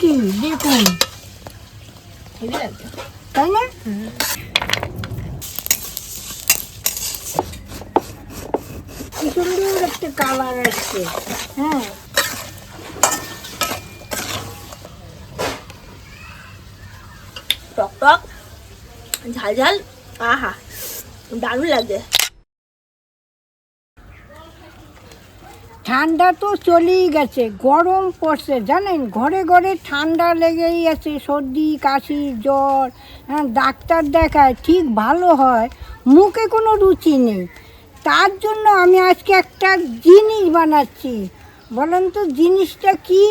কি? দেখুন। তাই না? কি সুন্দর একটা কালার আসছে হ্যাঁ। টক টক। ঝাল ঝাল। আহা, দারুণ লাগছে ঠান্ডা তো চলেই গেছে, গরম পড়ছে, জানেন? ঘরে ঘরে ঠান্ডা লেগেই আছে, সর্দি, কাশি, জ্বর হ্যাঁ ডাক্তার দেখায় ঠিক ভালো হয়, মুখে কোনো রুচি নেই। তার জন্য আমি আজকে একটা জিনিস বানাচ্ছি। বলেন তো, জিনিসটা কি?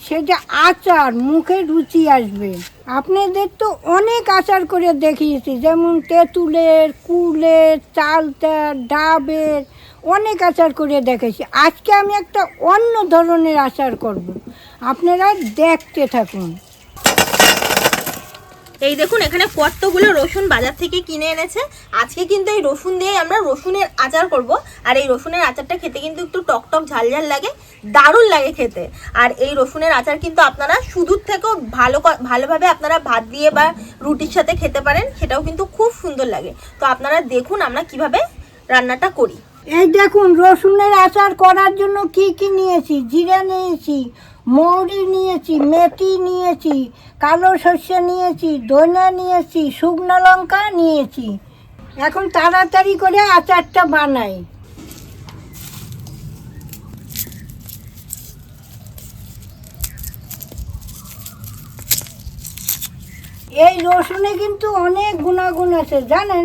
সেটা আচার, মুখে রুচি আসবে। আপনাদের তো অনেক আচার করে দেখিয়েছি, যেমন তেঁতুলের, কুলের, চালতার, ডাবের অনেক আচার করে দেখেছি। আজকে আমি একটা অন্য ধরনের আচার করব। আপনারা দেখতে থাকুন। এই দেখুন, এখানে কতগুলো রসুন বাজার থেকে কিনে এনেছে। আজকে কিন্তু এই রসুন দিয়ে আমরা রসুনের আচার করব। আর এই রসুনের আচারটা খেতে কিন্তু একটু টক টক, ঝাল ঝাল লাগে, দারুণ লাগে খেতে। আর এই রসুনের আচার কিন্তু আপনারা শুধুর থেকেও ভালো ভালোভাবে আপনারা ভাত দিয়ে বা রুটির সাথে খেতে পারেন। সেটাও কিন্তু খুব সুন্দর লাগে। তো আপনারা দেখুন আমরা কীভাবে রান্নাটা করি। এই দেখুন, রসুনের আচার করার জন্য কি কি নিয়েছি? জিরা নিয়েছি, মৌরি নিয়েছি, মেথি নিয়েছি, কালো শস্য নিয়েছি ধনিয়া নিয়েছি, শুকনো লঙ্কা নিয়েছি। এখন তাড়াতাড়ি করে আচারটা বানাই। এই রসুনে কিন্তু অনেক গুণাগুণ আছে, জানেন?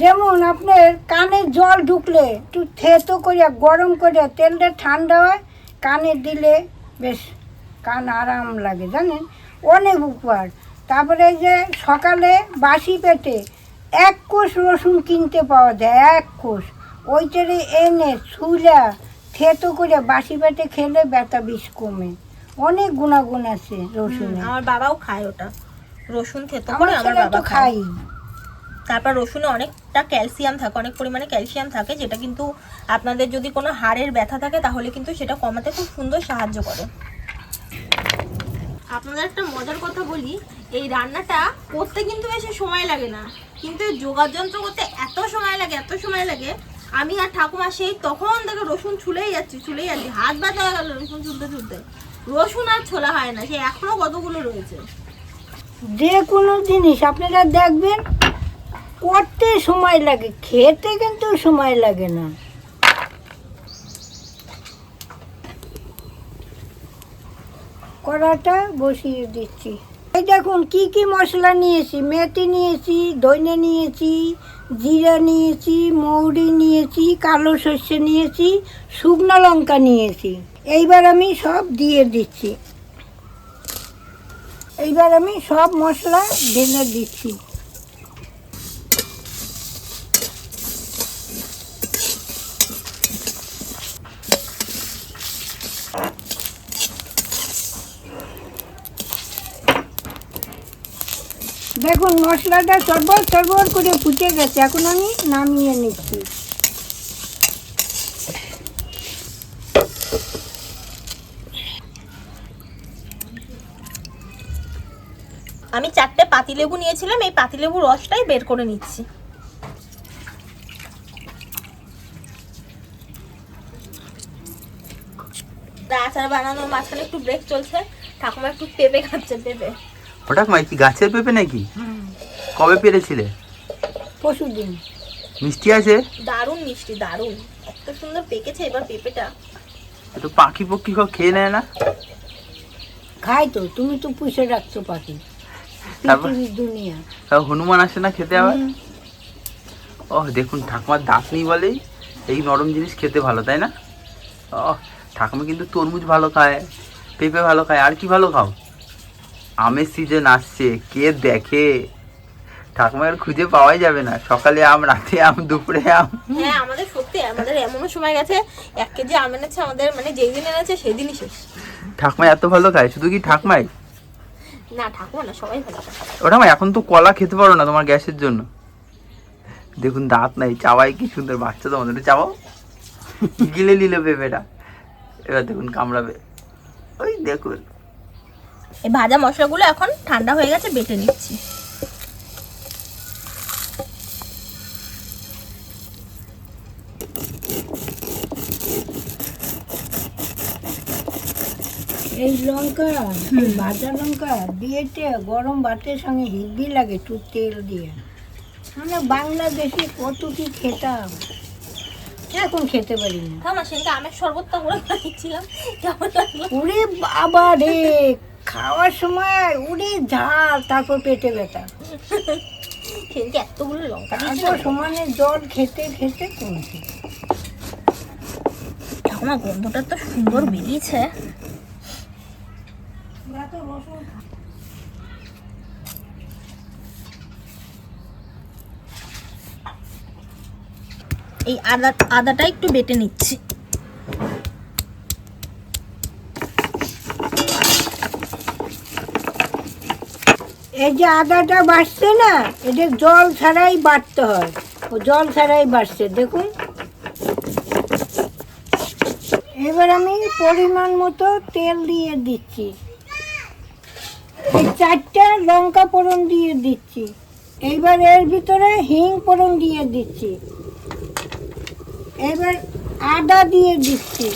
যেমন আপনার কানে জল ঢুকলে একটু থেতো করিয়া গরম করিয়া তেলটা ঠান্ডা হয় কানে দিলে বেশ কান আরাম লাগে জানেন? অনেক উপকার। তারপরে যে সকালে বাসি পেটে এক কোষ রসুন কিনতে পাওয়া যায় এক কোষ। ওইটারে এনে ছুলা থেতো করে বাসি পেটে খেলে ব্যথা বিষ কমে। অনেক গুণাগুণ আছে রসুন আমার বাবাও খায় ওটা। রসুন খেতে আমার করে আমার বাবা তো খায়। খাই। তারপর রসুনে অনেকটা ক্যালসিয়াম থাকে, অনেক পরিমাণে ক্যালসিয়াম থাকে, যেটা কিন্তু আপনাদের যদি কোনো হাড়ের ব্যথা থাকে, তাহলে কিন্তু সেটা কমাতে খুব সুন্দর সাহায্য করে। আপনাদের একটা মজার কথা বলি, এই রান্নাটা করতে কিন্তু বেশি সময় লাগে না, কিন্তু যোগার যন্ত্র করতে এত সময় লাগে, এত সময় লাগে, আমি আর ঠাকুমা সেই তখন থেকে রসুন ছুলেই যাচ্ছি ছুলেই যাচ্ছি, হাত ব্যথা হয়ে গেল রসুন ছুলতে ছুলতে। রসুন আর ছোলা হয় না, সে এখনও কতগুলো রয়েছে? যে কোনো জিনিস, আপনারা দেখবেন করতে সময় লাগে, খেতে কিন্তু সময় লাগে না। কড়াটা বসিয়ে দিচ্ছি। এই দেখুন, কি কি মশলা নিয়েছি? মেথি নিয়েছি ধনে নিয়েছি, জিরা নিয়েছি, মৌরি নিয়েছি, কালো সর্ষে নিয়েছি, শুকনো লঙ্কা নিয়েছি। এইবার আমি সব দিয়ে দিচ্ছি। এইবার আমি সব মশলা ঢেলে দিচ্ছি দেখুন মশলাটা চরবর চরবর করে ফুটে গেছে। এখন আমি নামিয়ে নিচ্ছি। আমি চারটে পাতিলেবু নিয়েছিলাম, এই পাতিলেবু রসটাই বের করে নিচ্ছি। আচার বানানোর মাঝখানে একটু ব্রেক চলছে। ঠাকুমা একটু পেঁপে খাচ্ছে, পেঁপে। হঠাৎ মাই কি গাছের পেঁপে নাকি? কবে পেরেছিলে? পশু দিন। মিষ্টি আছে? দারুণ মিষ্টি দারুণ। এত সুন্দর পেকেছে এবার পেঁপেটা। তো পাখি পক্ষী সব খেয়ে নেয় না। খাই তো তুমি তো পুষে রাখছো পাখি? দুনিয়া। হনুমান আসে না খেতে আবার? ও দেখুন ঠাকুমার দাঁত নেই বলেই এই নরম জিনিস খেতে ভালো তাই না? ও ঠাকুমা কিন্তু তরমুজ ভালো খায় পেঁপে ভালো খায় আর কি ভালো খাও? আমের সিজন আসছে কে দেখে? ঠাকুমার খুঁজে পাওয়াই যাবে না। সকালে আম রাতে আম দুপুরে আম। হ্যাঁ আমাদের সত্যি আমাদের এমনও সময় গেছে এক কেজি আম এনেছে আমাদের মানে যেই দিন এনেছে সেই দিনই শেষ। ঠাকুমা এত ভালো খায় শুধু কি ঠাকুমাই? না ঠাকুমা না সবাই ভালো খায়। ওটা এখন তো কলা খেতে পারো না তোমার গ্যাসের জন্য। দেখুন দাঁত নাই চাওয়াই কি সুন্দর বাচ্চা তোমাদের চাবাও গিলে নিল পেঁপেটা এবার দেখুন কামড়াবে। ওই দেখুন। এই ভাজা মশলাগুলো এখন ঠান্ডা হয়ে গেছে বেটে নিচ্ছি। এই লঙ্কা ভাজা লঙ্কা দিয়েতে গরম ভাতের সঙ্গে হেভি লাগে একটু তেল দিয়ে। আমরা বাংলাদেশে কত কি খেতাম। এখন খেতে পারি না। আমার সেদিনকে আমের শরবতটা করে খাইছিলাম কেমন উড়ে বাবা রে খাওয়ার সময় উড়ে ঝাল তারপর পেটে ব্যথা। সেদিনকে এতগুলো লঙ্কা তারপর সমানে জল খেতে খেতে কমছে। আমার গন্ধটা তো সুন্দর বেরিয়েছে। এই আদা আদাটা একটু বেটে নিচ্ছি এই যে আদাটা বাড়ছে না, এটা জল ছাড়াই বাড়তে হয়। ও জল ছাড়াই বাড়ছে, দেখুন। এবার আমি পরিমাণ মতো তেল দিয়ে দিচ্ছি। এই চারটে লঙ্কা ফোড়ন দিয়ে দিচ্ছি। এইবার এর ভিতরে হিং ফোড়ন দিয়ে দিচ্ছি। এবার আদা দিয়ে দিচ্ছি।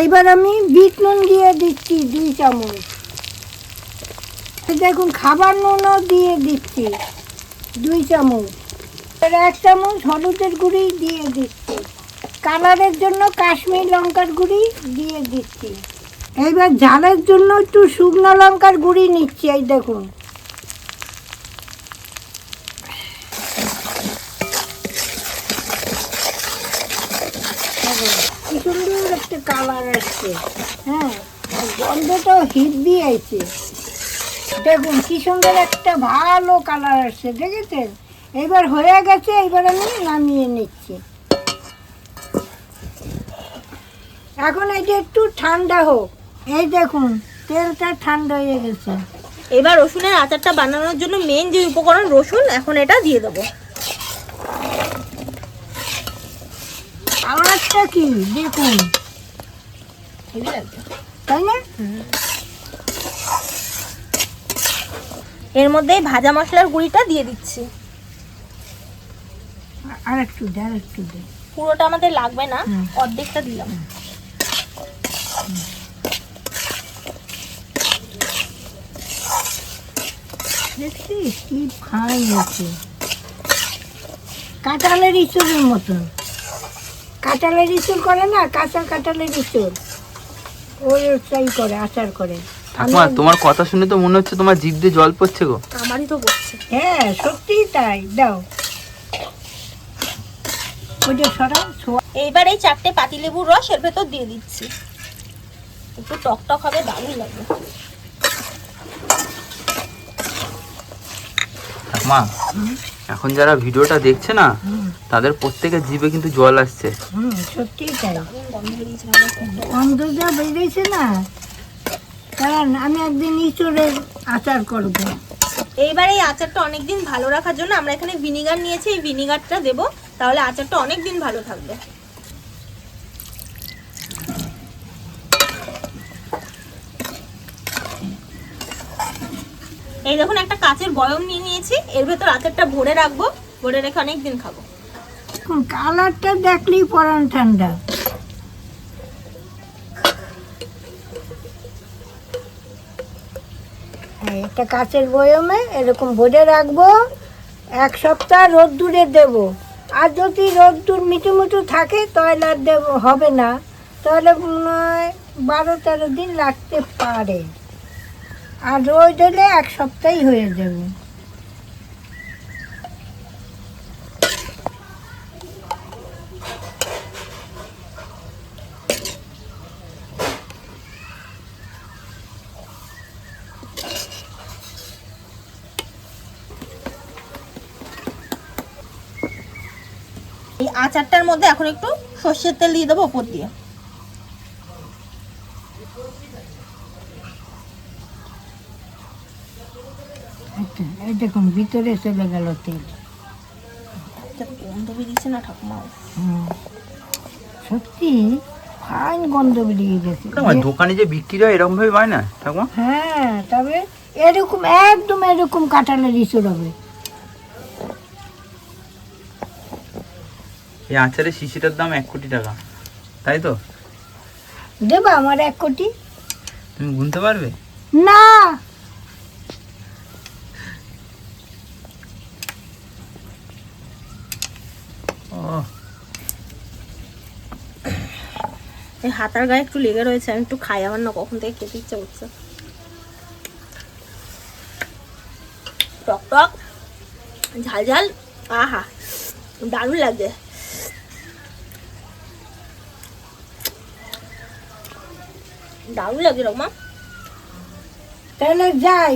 এইবার আমি বিট নুন দিয়ে দিচ্ছি দুই চামচ। দেখুন, খাবার নুনও দিয়ে দিচ্ছি দুই চামচ। এর এক চামচ হলুদের গুঁড়ি দিয়ে দিচ্ছি। কালারের জন্য কাশ্মীর লঙ্কার গুঁড়ি দিয়ে দিচ্ছি। এইবার ঝালের জন্য একটু শুকনো লঙ্কার গুঁড়ি নিচ্ছি, এই দেখুন কি সুন্দর একটা কালার আসছে। হ্যাঁ গন্ধটাও হিব্বি আছে দেখুন কি সুন্দর একটা ভালো কালার আসছে দেখেছেন? এবার হয়ে গেছে এবার আমি নামিয়ে নিচ্ছি। এখন এটা একটু ঠান্ডা হোক। এই দেখুন তেলটা ঠান্ডা হয়ে গেছে। এবার রসুনের আচারটা বানানোর জন্য মেন যে উপকরণ রসুন এখন এটা দিয়ে দেবো। কালারটা কি? দেখুন। তাই না? এর মধ্যে ভাজা মশলার গুঁড়িটা দিয়ে দিচ্ছি। আর একটু দে আর একটু দে। পুরোটা আমাদের লাগবে না। অর্ধেকটা দিলাম। দেখছিস কি ফাইন হয়েছে। কাঁঠালের ইঁচড়ের মতন। কাঁঠালের ইঁচড় করে না কাঁচা কাঁঠালের ইঁচড়। ওই চাই করে আচার করে। ঠাকুমা তোমার কথা শুনে তো মনে হচ্ছে তোমার জিভ দিয়ে জল পড়ছে গো। আমারই তো পড়ছে। হ্যাঁ সত্যি তাই। দাও। সরাও ছোয়া এইবার এই চারটে পাতিলেবুর রস এর ভেতর দিয়ে দিচ্ছি। একটু টক টক হবে দারুণ লাগবে ঠাকুমা এখন যারা ভিডিওটা দেখছে না তাদের প্রত্যেকের জিভে কিন্তু জল আসছে। হুম সত্যিই তাই। অন্ধটা বেরিয়েছে না? কারণ আমি একদিন ইঁচড়ের আচার করব। এইবার এই আচারটা অনেকদিন ভালো রাখার জন্য আমরা এখানে ভিনিগার নিয়েছি এই ভিনিগারটা দেবো তাহলে আচারটা অনেক দিন ভালো থাকবে। এই দেখুন একটা কাচের বয়ম নিয়ে নিয়েছি। এর ভেতর আচারটা ভরে রাখব। ভরে রেখে অনেক দিন খাব কালারটা দেখলেই পরান ঠান্ডা। হ্যাঁ, একটা কাঁচের বয়মে এরকম ভরে রাখব। এক সপ্তাহ রোদ্দুরে দেব। আর যদি রোদ্দুর মিটু মিটু থাকে তাহলে আর দেব হবে না। তাহলে বারো তেরো দিন লাগতে পারে। আর রোদ হলে এক সপ্তাহই হয়ে যাবে। এই আচারটার মধ্যে এখন একটু সর্ষের তেল দিয়ে দেবো, ওপর দিয়ে। এই দেখুন ভিতরে চলে গেল তেল। গন্ধ বেরিয়েছে না ঠাকুমা? সত্যি ফাইন গন্ধ বেরিয়ে গেছে। দোকানে যে বিক্রি হয় এরকম ভাবে হয় না ঠাকুমা? হ্যাঁ তবে এরকম একদম এরকম কাঁঠালের ইঁচড় হবে। এই আচারের শিশিটার দাম এক কোটি টাকা তাই তো? দেবা আমার এক কোটি। তুমি গুনতে পারবে? না! এই হাতার গায়ে একটু লেগে রয়েছে, আমি একটু খাই, আমার না কখন থেকে খেতে ইচ্ছে করছে। টক টক, ঝাল ঝাল, আহা, দারুণ লাগছে। দারুণ লাগছে রকমা। তাহলে যাই,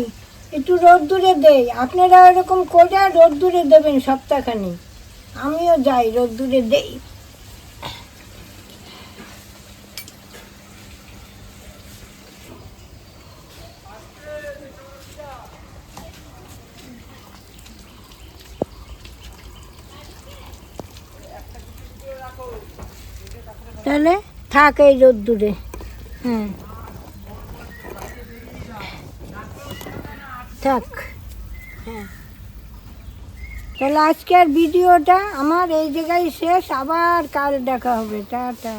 একটু রোদ্দুরে দেই। আপনারা এরকম করে রোদ্দুরে দেবেন সপ্তাহখানি আমিও যাই রোদ্দুরে দেই। তাহলে থাক এই রোদ্দুরে হ্যাঁ। থাক। হ্যাঁ। তাহলে আজকের ভিডিওটা আমার এই জায়গায় শেষ। আবার কাল দেখা হবে। টাটা।